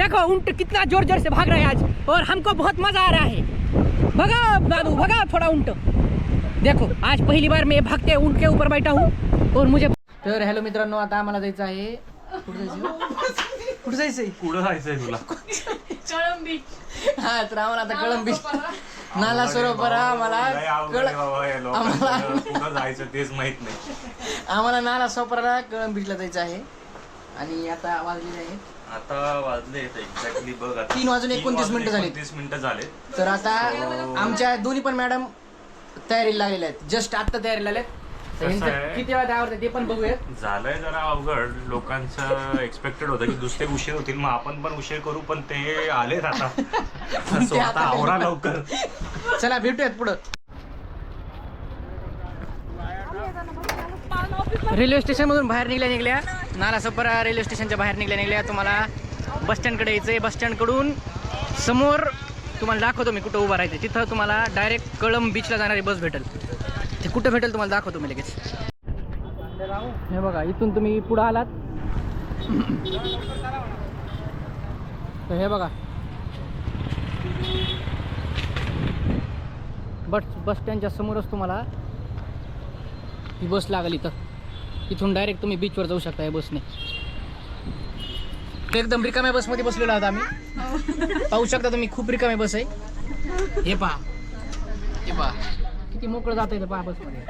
देखो ऊंट कितना जोर जोर से भाग रहा है आज और हमको बहुत मजा आ रहा है। भगा दादू भगा थोड़ा ऊंट देखो आज पहिली बार मैं भागते ऊंट के ऊपर बैठा हूँ और मुझे तर हॅलो मित्रांनो आता आम्हाला जायचं आहे कुठं जायचं कुठं जायचंय पुढं जायचंय तुला? हा तर आम्हाला आता कळंब बीच नाला सरोवर आम्हाला कळ बाबा. कुठं जायचं तेच माहीत नाही. आम्हाला नाला सोपराला कळंब बीचला जायचं आहे. आणि आता आहेत आता वाजले एक्झॅक्टली बघ आता. तीन वाजून एकोणतीस मिनिटं झाली. एकोणतीस मिनिटं झाले तर आता आमच्या दोन्ही पण मॅडम तयारीला लागलेल्या आहेत. जस्ट आत्ता तयारीला लागल्यात तर कसं ह्यांचं आहे? किती वेळा आवडतं ते पण बघूयात. झालंय जरा अवघड. लोकांचं एक्सपेक्टेड होतं की दुसरे उशीर होतील. मग आपण पण उशीर करू पण ते आलेत आता. स्वतः आता- आवरा लवकर. चला भेटूयात पुढं. रेल्वे स्टेशन मधून बाहेर निघल्या निघल्या. नालासोपारा रेल्वे स्टेशनच्या बाहेर निघल्या निघल्या तुम्हाला बस स्टँडकडे आहे बस स्टँडकडून समोर तुम्हाला दाखवतो मी कुठं उभं राहायचं. तिथं तुम्हाला डायरेक्ट कळंब बीचला जाणारी बस भेटेल. ते कुठं भेटेल तुम्हाला दाखवतो मी लगेच. हे बघा इथून तुम्ही पुढं आलात. तर हे बघा. बस बस स्टँडच्या समोरच तुम्हाला ही बस लागली इथं. इथून डायरेक्ट तुम्ही बीचवर जाऊ शकता या बसने एकदम रिकाम्या बसमध्ये बसलेलो आहोत आम्ही. पाहू शकता तुम्ही खूप रिकाम्या बस आहे. हे पहा. हे पहा. किती मोकळं जात आहे पहा बसमध्ये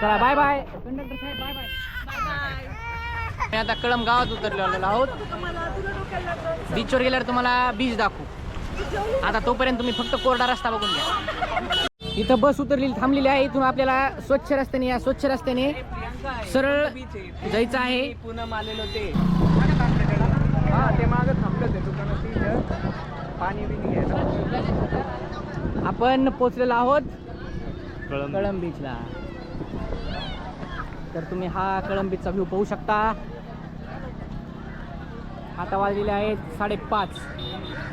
चला बाय बाय कंडक्टर साहेब बाय बाय मी आता कळम गावात उतरलेलो आहोत. बीचवर गेल्यावर तुम्हाला बीच दाखवू. आता तोपर्यंत तुम्ही फक्त कोरडा रस्ता बघून घ्या. इथं बस उतरलेली थांबलेली आहे. इथून आपल्याला स्वच्छ रस्त्याने या स्वच्छ रस्त्याने सरळ जायचं आहे. पूनम आलेलो ते हा ते मागं थांबलं ते दुकानात तिथं पाणी आपण पोचलेलो आहोत कळंब. बीचला तर तुम्ही हा कळंब बीचचा व्ह्यू पाहू शकता. आता वाजलेले आहेत साडेपाच.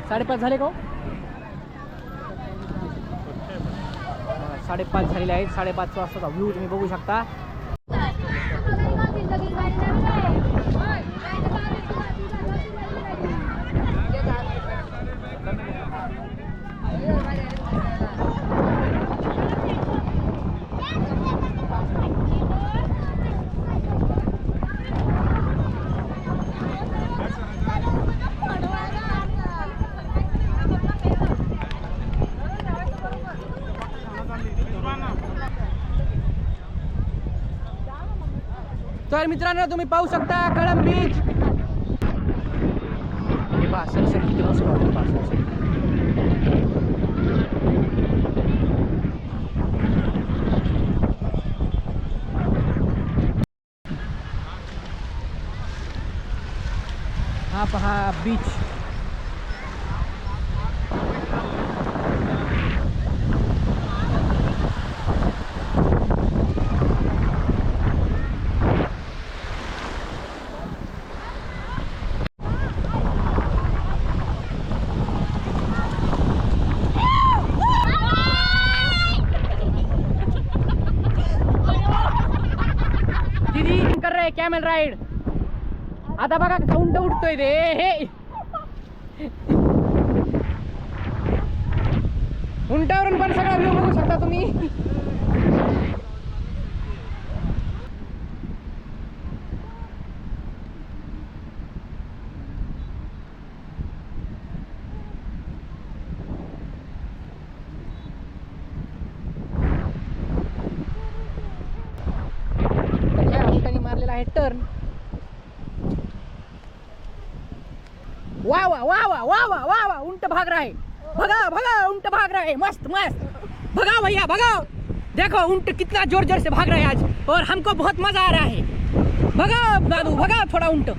साडेपाच झाले का हो? हा, साडेपाच झालेले आहेत. साडेपाच वाजताचा व्ह्यू तुम्ही बघू शकता. तर मित्रांनो, तुम्ही पाहू शकता कळंब बीच हे पहा सनसेट किती मस्त वाटतं पहा सर हा पहा बीच कर रे कॅमेल राईड आता बघा साऊंड उंट उठतोय ते हे उंटावरून पण सगळा व्ह्यू बघू शकता तुम्ही. उंटाने मारलेला आहे टर्न वा वा वा वा वा वा वा वा उंट भाग रहा है। भगा भगा, उंट भाग रहा है। मस्त मस्त। भगाओ भैया, भगाओ। देखो, उंट कितना ज़ोर ज़ोर से भाग रहा है आज, और हमको बहुत मज़ा आ रहा है। भगाओ, दादू, भगाओ थोड़ा उंट।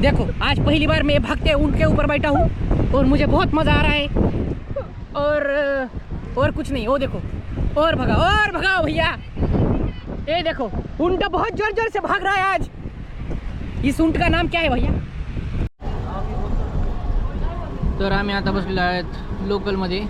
देखो, आज पहली बार मैं भागते ऊँट के ऊपर बैठा हूँ, और मुझे बहुत मज़ा आ रहा है। और और कुछ नहीं वो देखो, और भगाओ और भगाओ भैया। ये देखो ऊंट बहुत जोर जोर से भाग रहा है आज। इस ऊंट का नाम क्या है भैया? तर आम्ही आता बसलेलो आहेत लोकलमध्ये